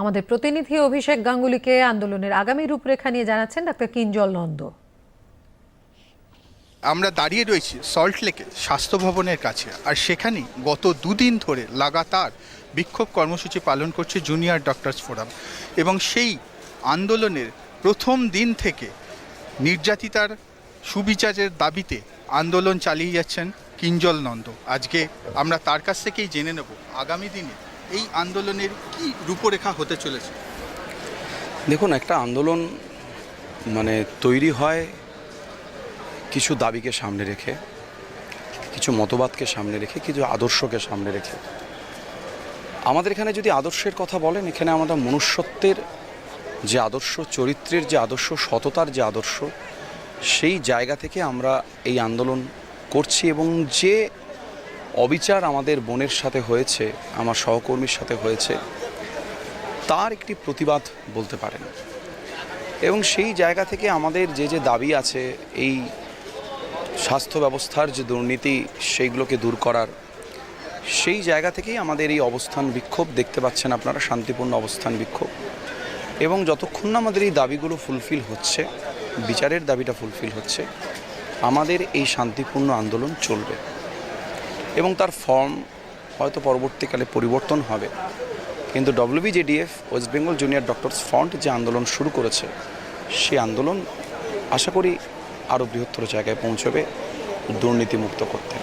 আমাদের প্রতিনিধি অভিষেক গাঙ্গুলিকে আন্দোলনের আগামী রূপরেখা নিয়ে জানাচ্ছেন ডাক্তার কিঞ্জল নন্দ। আমরা দাঁড়িয়ে রয়েছি সল্ট লেকে স্বাস্থ্য ভবনের কাছে আর সেখানে গত দুদিন ধরে লাগাতার বিক্ষোভ কর্মসূচি পালন করছে জুনিয়র ডক্টরস ফোরাম এবং সেই আন্দোলনের প্রথম দিন থেকে নির্যাতিতার সুবিচারের দাবিতে আন্দোলন চালিয়ে যাচ্ছেন কিঞ্জল নন্দ। আজকে আমরা তার কাছ থেকেই জেনে নেব আগামী দিনে এই আন্দোলনের কি রূপরেখা হতে চলেছে? দেখুন, একটা আন্দোলন মানে তৈরি হয় কিছু দাবিকে সামনে রেখে, কিছু মতবাদকে সামনে রেখে, কিছু আদর্শকে সামনে রেখে। আমাদের এখানে যদি আদর্শের কথা বলেন, এখানে আমরা মনুষ্যত্বের যে আদর্শ, চরিত্রের যে আদর্শ, সততার যে আদর্শ, সেই জায়গা থেকে আমরা এই আন্দোলন করছি এবং যে অবিচার আমাদের বোনের সাথে হয়েছে, আমার সহকর্মীর সাথে হয়েছে, তার একটি প্রতিবাদ বলতে পারেন। এবং সেই জায়গা থেকে আমাদের যে যে দাবি আছে, এই স্বাস্থ্য ব্যবস্থার যে দুর্নীতি, সেইগুলোকে দূর করার, সেই জায়গা থেকেই আমাদের এই অবস্থান বিক্ষোভ দেখতে পাচ্ছেন আপনারা, শান্তিপূর্ণ অবস্থান বিক্ষোভ। এবং যতক্ষণ না আমাদের এই দাবিগুলো ফুলফিল হচ্ছে, বিচারের দাবিটা ফুলফিল হচ্ছে, আমাদের এই শান্তিপূর্ণ আন্দোলন চলবে। এবং তার ফর্ম হয়তো পরবর্তীকালে পরিবর্তন হবে। কিন্তু WBJDF West Bengal Junior Doctors Front যে আন্দোলন শুরু করেছে সেই আন্দোলন আশা করি আরও বৃহত্তর জায়গায় পৌঁছবে দুর্নীতিমুক্ত করতে।